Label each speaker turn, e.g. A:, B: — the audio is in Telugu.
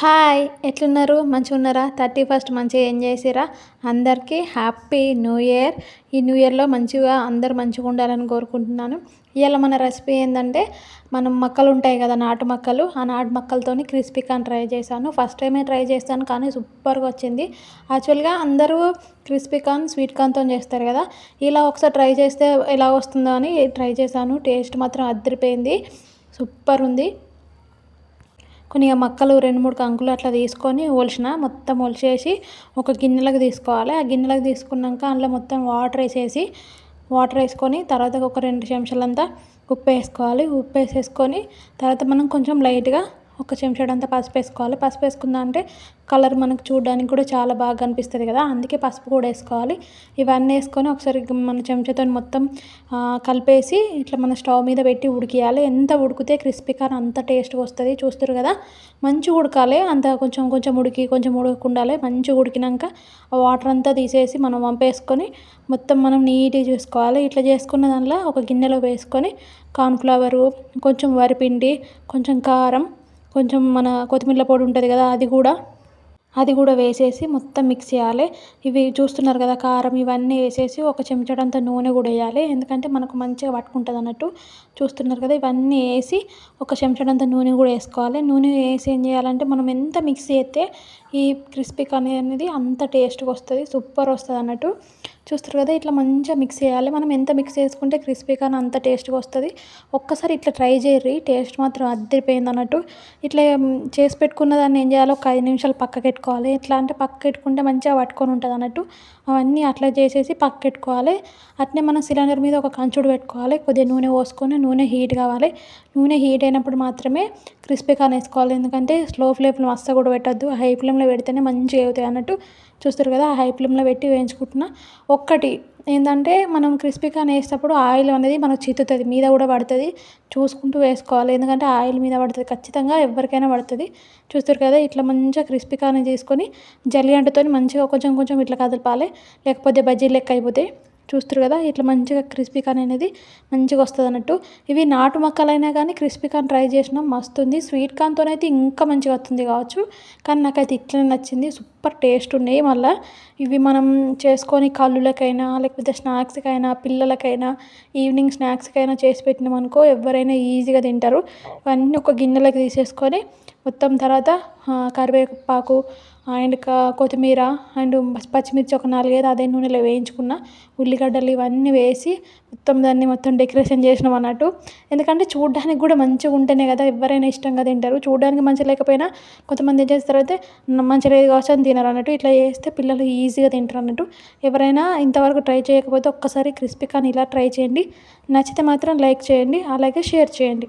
A: హాయ్ ఎట్లున్నారు? మంచిగా ఉన్నారా థర్టీ ఫస్ట్ మంచిగా ఏం చేసిరా అందరికీ హ్యాపీ న్యూ ఇయర్. ఈ న్యూ ఇయర్లో మంచిగా అందరు మంచిగా ఉండాలని కోరుకుంటున్నాను. ఇవాళ మన రెసిపీ ఏంటంటే మనం మక్కలు ఉంటాయి కదా నాటు మక్కలు. ఆ నాటు మక్కలతో క్రిస్పీ ట్రై చేశాను. ఫస్ట్ టైమే ట్రై చేస్తాను కానీ సూపర్గా వచ్చింది. యాక్చువల్గా అందరూ క్రిస్పీ కార్న్ స్వీట్ కార్న్తో చేస్తారు కదా. ఇలా ఒకసారి ట్రై చేస్తే ఎలా వస్తుందో అని ట్రై చేశాను. టేస్ట్ మాత్రం అదిరిపోయింది. సూపర్ ఉంది. కొన్ని మక్కలు రెండు మూడు కంకులు అట్లా తీసుకొని ఒలిచిన మొత్తం ఒలిచేసి ఒక గిన్నెలకు తీసుకోవాలి. ఆ గిన్నెలకు తీసుకున్నాక అందులో మొత్తం వాటర్ వేసేసి వాటర్ వేసుకొని తర్వాత ఒక రెండు చెంచాలంతా ఉప్పు వేసుకోవాలి. ఉప్పు వేసేసుకొని తర్వాత మనం కొంచెం లైట్గా ఒక చెంచాడంతా పసుపు వేసుకోవాలి. పసుపు వేసుకుందా అంటే కలర్ మనకు చూడడానికి కూడా చాలా బాగా కనిపిస్తుంది కదా అందుకే పసుపు కూడా వేసుకోవాలి. ఇవన్నీ వేసుకొని ఒకసారి మన చెంచాతో మొత్తం కలిపేసి ఇట్లా మన స్టవ్ మీద పెట్టి ఉడికియాలి. ఎంత ఉడికితే క్రిస్పీ అంత టేస్ట్గా వస్తుంది. చూస్తారు కదా మంచిగా ఉడకాలి. అంత కొంచెం కొంచెం ఉడికి కొంచెం ఉడకుండాలి. మంచిగా ఉడికినాక వాటర్ అంతా తీసేసి మనం వంపేసుకొని మొత్తం మనం నీట్గా చూసుకోవాలి. ఇట్లా చేసుకున్న దానిలో ఒక గిన్నెలో వేసుకొని కార్న్ఫ్లవరు కొంచెం వరిపిండి కొంచెం కారం కొంచెం మన కొత్తిమీర పొడి ఉంటుంది కదా అది కూడా అది కూడా వేసేసి మొత్తం మిక్స్ చేయాలి. ఇవి చూస్తున్నారు కదా కారం ఇవన్నీ వేసేసి ఒక చెంచడంత నూనె కూడా వేయాలి. ఎందుకంటే మనకు మంచిగా పట్టుకుంటుంది అన్నట్టు చూస్తున్నారు కదా ఇవన్నీ వేసి ఒక చెంచడంత నూనె కూడా వేసుకోవాలి. నూనె వేసి ఏం చేయాలంటే మనం ఎంత మిక్స్ చేస్తే ఈ క్రిస్పీ కర్రీ అనేది అంత టేస్ట్గా వస్తుంది సూపర్ వస్తుంది అన్నట్టు. చూస్తారు కదా ఇట్లా మంచిగా మిక్స్ చేయాలి. మనం ఎంత మిక్స్ చేసుకుంటే క్రిస్పీగా అంత టేస్ట్గా వస్తుంది. ఒక్కసారి ఇట్లా ట్రై చేయర్రి టేస్ట్ మాత్రం అద్దరిపోయింది అన్నట్టు. ఇట్లా చేసి పెట్టుకున్న దాన్ని ఏం చేయాలో? ఒక ఐదు నిమిషాలు పక్కకెట్టుకోవాలి. ఎట్లా అంటే పక్క పెట్టుకుంటే మంచిగా పట్టుకొని ఉంటుంది అన్నట్టు. అవన్నీ అట్లా చేసేసి పక్కెట్టుకోవాలి అట్నే మనం సిలిండర్ మీద ఒక కంచుడు పెట్టుకోవాలి. కొద్దిగా నూనె పోసుకొని నూనె హీట్ కావాలి. నూనె హీట్ అయినప్పుడు మాత్రమే క్రిస్పీ కార్న్ వేసుకోవాలి. ఎందుకంటే స్లో ఫ్లేమ్లో మస్తు కూడా పెట్టద్దు. హై ఫ్లేమ్లో పెడితేనే మంచిగా అవుతాయి అన్నట్టు. చూస్తారు కదా హై ఫ్లేమ్లో పెట్టి వేయించుకుంటున్నా. ఒక్కటి ఏంటంటే మనం క్రిస్పీ కార్న్ వేసేటప్పుడు ఆయిల్ అనేది మనకు చిత్తుతుంది మీద కూడా పడుతుంది. చూసుకుంటూ వేసుకోవాలి. ఎందుకంటే ఆయిల్ మీద పడుతుంది ఖచ్చితంగా ఎవరికైనా పడుతుంది. చూస్తారు కదా ఇట్లా మంచిగా క్రిస్పీ కార్న్ జల్లి జల్లిగంటతో మంచిగా కొంచెం కొంచెం ఇట్లా కదలపాలి. లేకపోతే బజ్జీ లెక్క అయిపోతాయి చూస్తారు కదా ఇట్లా మంచిగా క్రిస్పీ కార్న్ అనేది మంచిగా వస్తుంది అన్నట్టు ఇవి నాటు మొక్కలైనా కానీ క్రిస్పీ కార్న్ ట్రై చేసినాం మస్తు ఉంది స్వీట్ కార్న్తో అయితే ఇంకా మంచిగా వస్తుంది కావచ్చు. కానీ నాకైతే ఇట్లనే నచ్చింది. సూపర్ టేస్ట్ ఉన్నాయి మళ్ళీ. ఇవి మనం చేసుకొని కళ్ళులకైనా లేకపోతే స్నాక్స్కైనా పిల్లలకైనా ఈవినింగ్ స్నాక్స్కైనా చేసి పెట్టినామనుకో ఎవరైనా ఈజీగా తింటారు. ఇవన్నీ ఒక గిన్నెలోకి తీసేసుకొని మొత్తం తర్వాత కరివేపాకు అండ్ కొత్తిమీర అండ్ పచ్చిమిర్చి ఒక నాలుగైదు అదే నూనెలో వేయించుకున్న ఉల్లిగడ్డలు ఇవన్నీ వేసి మొత్తం దాన్ని మొత్తం డెకరేషన్ చేసినాం అన్నట్టు. ఎందుకంటే చూడడానికి కూడా మంచిగా ఉంటేనే కదా ఎవరైనా ఇష్టంగా తింటారు. చూడడానికి మంచిగా లేకపోయినా కొంతమంది ఏం చేస్తారు అయితే మంచి లేదు కావచ్చు అని తినరు అన్నట్టు. ఇట్లా చేస్తే పిల్లలు ఈజీగా తింటారు అన్నట్టు. ఎవరైనా ఇంతవరకు ట్రై చేయకపోతే ఒక్కసారి క్రిస్పీ కానీ ఇలా ట్రై చేయండి. నచ్చితే మాత్రం లైక్ చేయండి. అలాగే షేర్ చేయండి.